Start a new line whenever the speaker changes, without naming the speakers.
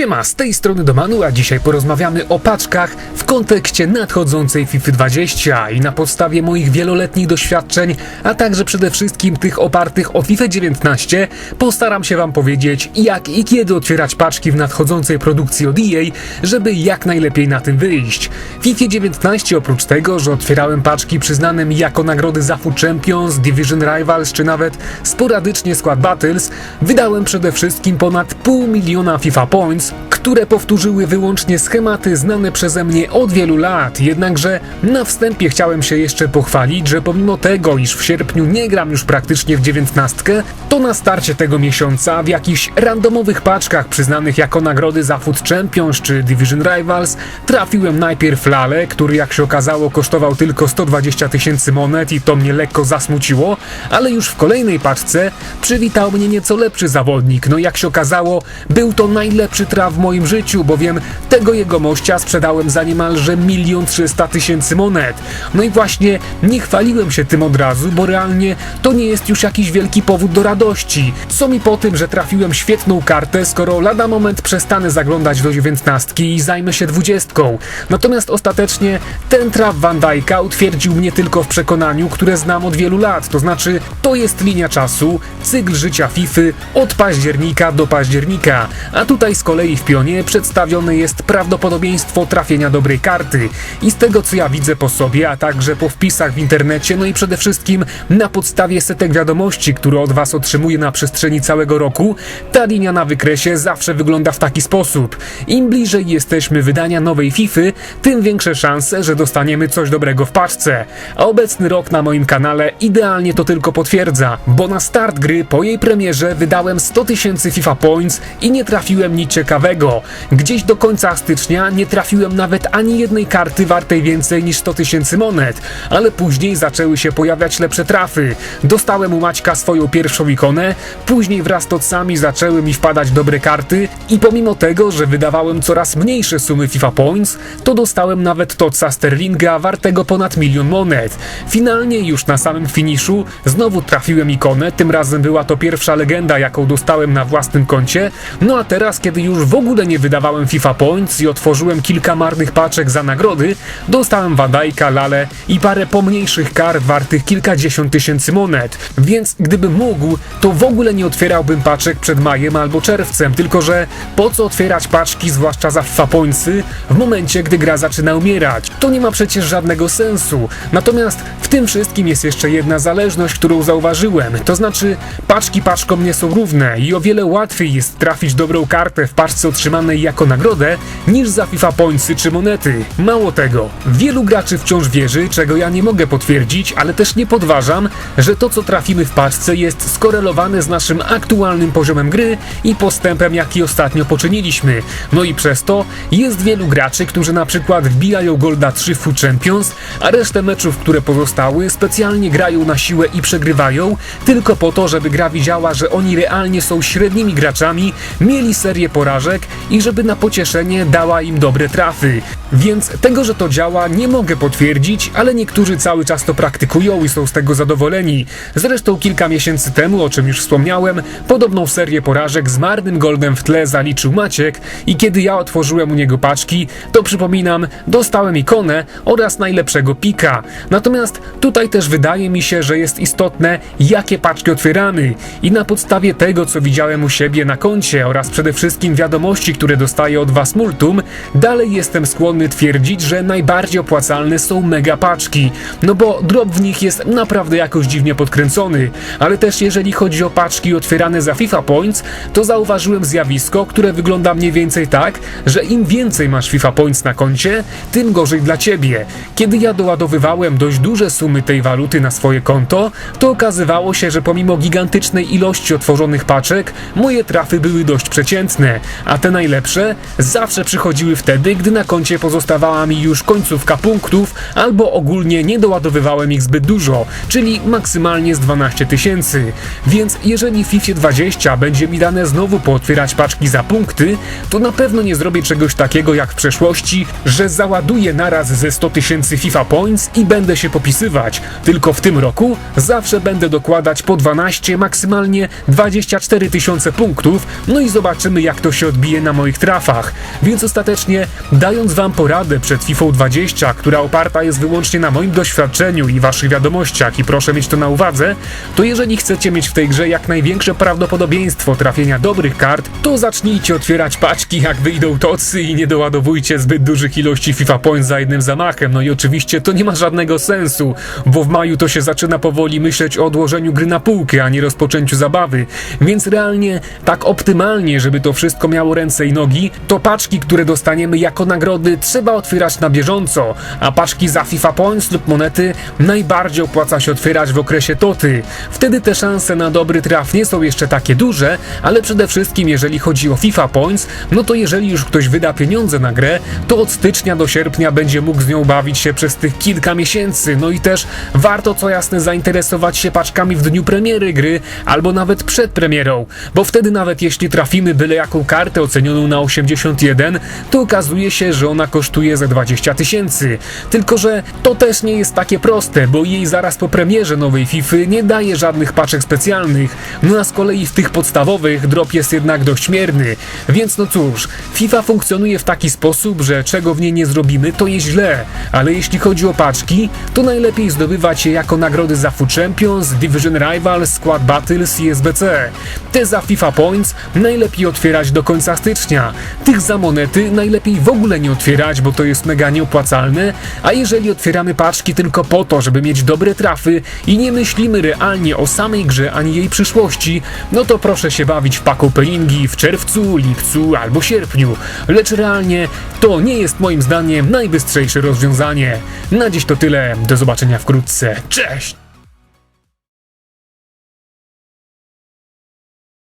Siema, z tej strony Domanu, a dzisiaj porozmawiamy o paczkach w kontekście nadchodzącej FIFA 20 i na podstawie moich wieloletnich doświadczeń, a także przede wszystkim tych opartych o FIFA 19, postaram się wam powiedzieć jak i kiedy otwierać paczki w nadchodzącej produkcji od EA, żeby jak najlepiej na tym wyjść. W FIFA 19 oprócz tego, że otwierałem paczki przyznane mi jako nagrody za Food Champions, Division Rivals czy nawet sporadycznie Squad Battles, wydałem przede wszystkim ponad pół miliona FIFA Points, które powtórzyły wyłącznie schematy znane przeze mnie od wielu lat. Jednakże na wstępie chciałem się jeszcze pochwalić, że pomimo tego, iż w sierpniu nie gram już praktycznie w dziewiętnastkę, to na starcie tego miesiąca w jakichś randomowych paczkach przyznanych jako nagrody za Food Champions czy Division Rivals trafiłem najpierw Lale, który jak się okazało kosztował tylko 120 tysięcy monet i to mnie lekko zasmuciło, ale już w kolejnej paczce przywitał mnie nieco lepszy zawodnik. No jak się okazało, był to najlepszy traf w moim życiu, bowiem tego jego mościa sprzedałem za niemalże milion trzysta tysięcy monet. No i właśnie nie chwaliłem się tym od razu, bo realnie to nie jest już jakiś wielki powód do radości. Co mi po tym, że trafiłem świetną kartę, skoro lada moment przestanę zaglądać do dziewiętnastki i zajmę się dwudziestką. Natomiast ostatecznie ten traf Van Dijk'a utwierdził mnie tylko w przekonaniu, które znam od wielu lat, to znaczy to jest linia czasu, cykl życia FIFA od października do października, a tutaj z kolei w pionie przedstawione jest prawdopodobieństwo trafienia dobrej karty. I z tego co ja widzę po sobie, a także po wpisach w internecie, no i przede wszystkim na podstawie setek wiadomości, które od Was otrzymuję na przestrzeni całego roku, ta linia na wykresie zawsze wygląda w taki sposób. Im bliżej jesteśmy wydania nowej FIFA, tym większe szanse, że dostaniemy coś dobrego w paczce. A obecny rok na moim kanale idealnie to tylko potwierdza, bo na start gry po jej premierze wydałem 100 tysięcy FIFA Points i nie trafiłem nic ciekawego. Gdzieś do końca stycznia nie trafiłem nawet ani jednej karty wartej więcej niż 100 tysięcy monet, ale później zaczęły się pojawiać lepsze trafy. Dostałem u Maćka swoją pierwszą ikonę, później wraz z tocami zaczęły mi wpadać dobre karty i pomimo tego, że wydawałem coraz mniejsze sumy FIFA Points, to dostałem nawet toca Sterlinga wartego ponad milion monet. Finalnie już na samym finiszu znowu trafiłem ikonę, tym razem była to pierwsza legenda, jaką dostałem na własnym koncie, no a teraz, kiedy już w ogóle nie wydawałem FIFA Points i otworzyłem kilka marnych paczek za nagrody, dostałem Wadajka, Lale i parę pomniejszych kart wartych kilkadziesiąt tysięcy monet. Więc gdybym mógł, to w ogóle nie otwierałbym paczek przed majem albo czerwcem, tylko że po co otwierać paczki, zwłaszcza za FIFA Pointsy, w momencie, gdy gra zaczyna umierać? To nie ma przecież żadnego sensu. Natomiast w tym wszystkim jest jeszcze jedna zależność, którą zauważyłem, to znaczy paczki paczkom nie są równe i o wiele łatwiej jest trafić dobrą kartę w paczce otrzymanej jako nagrodę, niż za FIFA Pointsy czy monety. Mało tego, wielu graczy wciąż wierzy, czego ja nie mogę potwierdzić, ale też nie podważam, że to co trafimy w paczce jest skorelowane z naszym aktualnym poziomem gry i postępem jaki ostatnio poczyniliśmy. No i przez to jest wielu graczy, którzy na przykład wbijają Golda 3 w Food Champions, a resztę meczów, które pozostały, specjalnie grają na siłę i przegrywają, tylko po to, żeby gra widziała, że oni realnie są średnimi graczami, mieli serię porażek i żeby na pocieszenie dała im dobre trafy. Więc tego, że to działa, nie mogę potwierdzić, ale niektórzy cały czas to praktykują i są z tego zadowoleni. Zresztą kilka miesięcy temu, o czym już wspomniałem, podobną serię porażek z marnym goldem w tle zaliczył Maciek i kiedy ja otworzyłem u niego paczki, to przypominam, dostałem ikonę oraz najlepszego pika. Natomiast tutaj też wydaje mi się, że jest istotne, jakie paczki otwieramy i na podstawie tego, co widziałem u siebie na koncie oraz przede wszystkim wiadomości, które dostaję od Was multum, dalej jestem skłonny twierdzić, że najbardziej opłacalne są mega paczki, no bo drop w nich jest naprawdę jakoś dziwnie podkręcony, ale też jeżeli chodzi o paczki otwierane za FIFA Points, to zauważyłem zjawisko, które wygląda mniej więcej tak, że im więcej masz FIFA Points na koncie, tym gorzej dla Ciebie. Kiedy ja doładowywałem dość duże sumy tej waluty na swoje konto, to okazywało się, że pomimo gigantycznej ilości otworzonych paczek, moje trafy były dość przeciętne, a te najlepsze zawsze przychodziły wtedy, gdy na koncie pozostawała mi już końcówka punktów, albo ogólnie nie doładowywałem ich zbyt dużo, czyli maksymalnie z 12 tysięcy. Więc jeżeli w FIFA 20 będzie mi dane znowu pootwierać paczki za punkty, to na pewno nie zrobię czegoś takiego jak w przeszłości, że załaduję naraz ze 100 tysięcy FIFA Points i będę się popisywać. Tylko w tym roku zawsze będę dokładać po 12, maksymalnie 24 tysiące punktów, no i zobaczymy jak to się odbije na moich trafach. Więc ostatecznie, dając wam poradę przed FIFA 20, która oparta jest wyłącznie na moim doświadczeniu i waszych wiadomościach i proszę mieć to na uwadze, to jeżeli chcecie mieć w tej grze jak największe prawdopodobieństwo trafienia dobrych kart, to zacznijcie otwierać paczki jak wyjdą tocy i nie doładowujcie zbyt dużych ilości FIFA Points za jednym zamachem. No i oczywiście to nie ma żadnego sensu, bo w maju to się zaczyna powoli myśleć o odłożeniu gry na półkę, a nie rozpoczęciu zabawy. Więc realnie, tak optymalnie, żeby to wszystko miało ręce i nogi, to paczki, które dostaniemy jako nagrody, trzeba otwierać na bieżąco, a paczki za FIFA Points lub monety najbardziej opłaca się otwierać w okresie toty. Wtedy te szanse na dobry traf nie są jeszcze takie duże, ale przede wszystkim jeżeli chodzi o FIFA Points, no to jeżeli już ktoś wyda pieniądze na grę, to od stycznia do sierpnia będzie mógł z nią bawić się przez tych kilka miesięcy. No i też warto co jasne zainteresować się paczkami w dniu premiery gry, albo nawet przed premierą, bo wtedy nawet jeśli trafimy byle jaką kartę ocenioną na 81, to okazuje się, że ona kosztuje ze 20 tysięcy. Tylko, że to też nie jest takie proste, bo jej zaraz po premierze nowej FIFA nie daje żadnych paczek specjalnych, no a z kolei w tych podstawowych drop jest jednak dość mierny. Więc no cóż, FIFA funkcjonuje w taki sposób, że czego w niej nie zrobimy, to jest źle, ale jeśli chodzi o paczki, to najlepiej zdobywać je jako nagrody za Food Champions, Division Rivals, Squad Battles i SBC. Te za FIFA Points najlepiej otwierać do końca stycznia. Tych za monety najlepiej w ogóle nie bo to jest mega nieopłacalne, a jeżeli otwieramy paczki tylko po to, żeby mieć dobre trafy i nie myślimy realnie o samej grze ani jej przyszłości, no to proszę się bawić w pack openingi w czerwcu, lipcu albo sierpniu. Lecz realnie to nie jest moim zdaniem najbystrzejsze rozwiązanie. Na dziś to tyle, do zobaczenia wkrótce. Cześć!